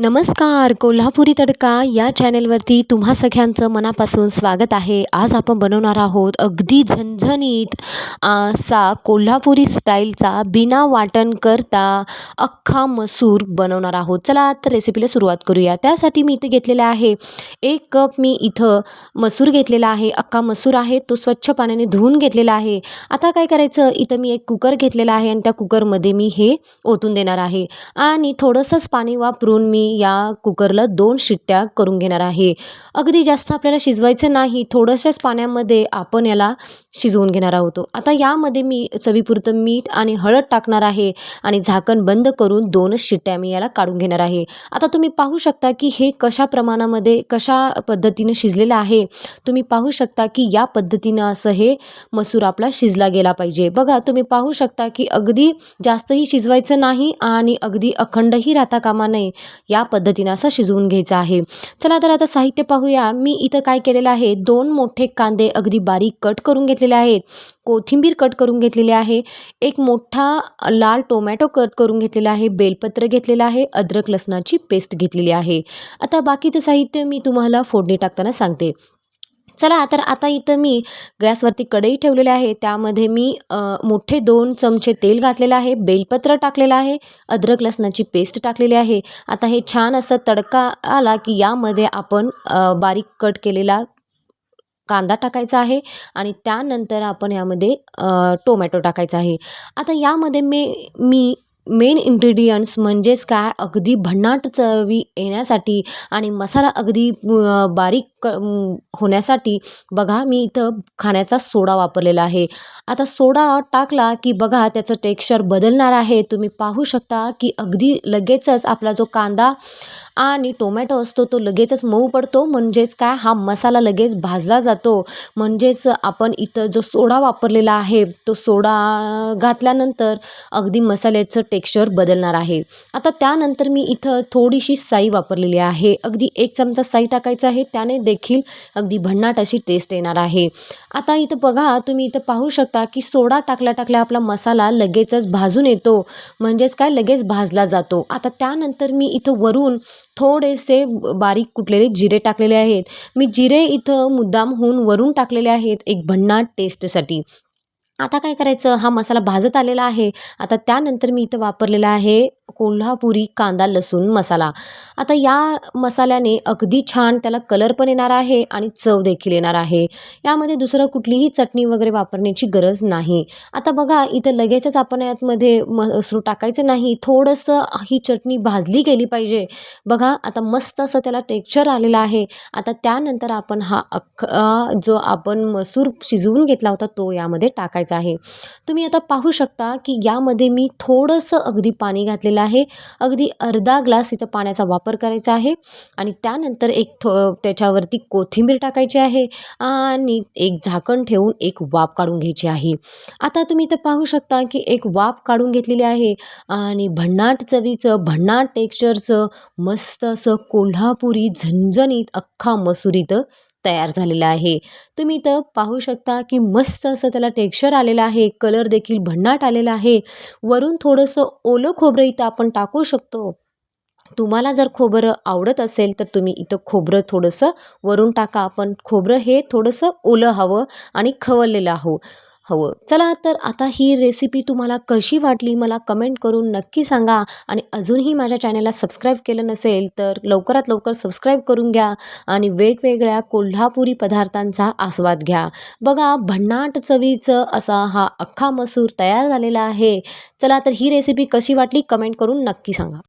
नमस्कार कोल्हापुरी तडका या चॅनेलवरती तुम्हा सगळ्यांचं मनापासून स्वागत आहे. आज आपण बनवणार आहोत अगदी झणझणीत असा कोल्हापुरी स्टाईलचा बिना वाटण करता अख्खा मसूर बनवणार आहोत. चला तर रेसिपीला सुरुवात करूया. त्यासाठी मी इथे घेतलेला आहे एक कप मी इथं मसूर घेतलेला आहे. अख्खा मसूर आहे तो स्वच्छ पाण्याने धुवून घेतलेला आहे. आता काय करायचं? इथं मी एक कुकर घेतलेला आहे आणि त्या कुकरमध्ये मी हे ओतून देणार आहे. आणि थोडंसंच पाणी वापरून मी या कुकरला दोन शिट्ट्या करून घेणार आहे. अगदी जास्त आपल्याला शिजवायचं नाही थोडंशाच पाण्यामध्ये आपण याला शिजवून घेणार आहोत. आता यामध्ये मी चवीपुरतं मीठ आणि हळद टाकणार आहे आणि झाकण बंद करून दोनच शिट्ट्या मी याला काढून घेणार आहे. आता तुम्ही पाहू शकता की हे कशा प्रमाणामध्ये कशा पद्धतीनं शिजलेलं आहे. तुम्ही पाहू शकता की या पद्धतीनं असं हे मसूर आपला शिजला गेला पाहिजे. बघा तुम्ही पाहू शकता की अगदी जास्तही शिजवायचं नाही आणि अगदी अखंडही राहता कामा नये. या या पद्धतीनं असं शिजवून घ्यायचं आहे. चला तर आता साहित्य पाहूया. मी इथं काय केलेलं आहे? दोन मोठे कांदे अगदी बारीक कट करून घेतलेले आहेत. कोथिंबीर कट करून घेतलेली आहे. एक मोठा लाल टोमॅटो कट करून घेतलेला आहे. बेलपत्र घेतलेलं आहे. अद्रक लसणाची पेस्ट घेतलेली आहे. आता बाकीचं साहित्य मी तुम्हाला फोडणी टाकताना सांगते. चला तर आता इथं मी गॅसवरती कढई ठेवलेली आहे. त्यामध्ये मी मोठे दोन चमचे तेल घातलेलं आहे बेलपत्र टाकलेलं आहे अद्रक लसणाची पेस्ट टाकलेली आहे. आता हे छान असं तडका आला की यामध्ये आपण बारीक कट केलेला कांदा टाकायचा आहे आणि त्यानंतर आपण यामध्ये टोमॅटो टाकायचा आहे. आता यामध्ये मी मी मेन इंग्रेडियंट्स म्हणजेच काय? अगदी भन्नाट चवी येण्यासाठी आणि मसाला अगदी बारीक क होण्यासाठी बघा मी इथं खाण्याचा सोडा वापरलेला आहे. आता सोडा टाकला की बघा त्याचं टेक्स्चर बदलणार आहे. तुम्ही पाहू शकता की अगदी लगेचच आपला जो कांदा आणि टोमॅटो असतो तो लगेचच मऊ पडतो. म्हणजेच काय? हा मसाला लगेच भाजला जातो. म्हणजेच आपण इथं जो सोडा वापरलेला आहे तो सोडा घातल्यानंतर अगदी मसाल्याचं टेक्स्चर बदलणार आहे. आता त्यानंतर मी इथं थोडीशी साई वापरलेली आहे. अगदी एक चमचा साई टाकायचा आहे. त्याने देखील अगदी भन्नाट अशी टेस्ट येणार आहे. आता इथं बघा तुम्ही इथं पाहू शकता की सोडा टाकल्या टाकल्या आपला मसाला लगेचच भाजून येतो. म्हणजेच काय? लगेच भाजला जातो. आता त्यानंतर मी इथं वरून थोडेसे बारीक कुटलेले जिरे टाकलेले आहेत. मी जिरे इथं मुद्दाम होऊन वरून टाकलेले आहेत एक भन्नाट टेस्टसाठी आता काय करायचं? हा मसाला भाजत आलेला आहे. आता त्यानंतर मी इथं वापरलेला आहे कोल्हापुरी कांदा लसूण मसाला. आता या मसाल्याने अगदी छान त्याला कलर पण येणार आहे आणि चव देखील येणार आहे. यामध्ये दुसरं कुठलीही चटणी वगैरे वापरण्याची गरज नाही. आता बघा इथं लगेचच आपण यातमध्ये मसूर टाकायचं नाही. थोडंसं ही चटणी भाजली गेली पाहिजे. बघा आता मस्त असं त्याला टेक्स्चर आलेलं आहे. आता त्यानंतर आपण हा अख्ख जो आपण मसूर शिजवून घेतला होता तो यामध्ये टाकायचा आहे. तुम्ही आता पाहू शकता की यामध्ये मी थोडंसं अगदी पाणी घातलेलं आहे. अगदी अर्धा ग्लास इथं पाण्याचा वापर करायचा आहे आणि त्यानंतर एक थो त्याच्यावरती कोथिंबीर टाकायची आहे आणि एक झाकण ठेवून एक वाफ काढून घ्यायची आहे. आता तुम्ही इथं पाहू शकता की एक वाफ काढून घेतलेली आहे आणि भन्नाट चवीचं भन्नाट टेक्स्चरचं मस्त असं कोल्हापुरी झणझणीत अख्खा मसुरीत तयार झालेला आहे. तुम्ही इथं पाहू शकता की मस्त असं त्याला टेक्स्चर आलेलं आहे. कलर देखील भन्नाट आलेला आहे. वरून थोडंसं ओलं खोबरं इथं आपण टाकू शकतो. तुम्हाला जर खोबरं आवडत असेल तर तुम्ही इथं खोबरं थोडंसं वरून टाका. पण खोबरं हे थोडंसं ओलं हवं आणि खवललेलं हवं हवं. चला तर आता ही रेसिपी तुम्हाला कशी वाटली मला कमेंट करून नक्की सांगा आणि अजूनही माझ्या चॅनलला सबस्क्राईब केलं नसेल तर लवकरात लवकर सबस्क्राईब करून घ्या आणि वेगवेगळ्या कोल्हापुरी पदार्थांचा आस्वाद घ्या. बघा भन्नाट चवीचं असा हा अख्खा मसूर तयार झालेला आहे. चला तर ही रेसिपी कशी वाटली कमेंट करून नक्की सांगा.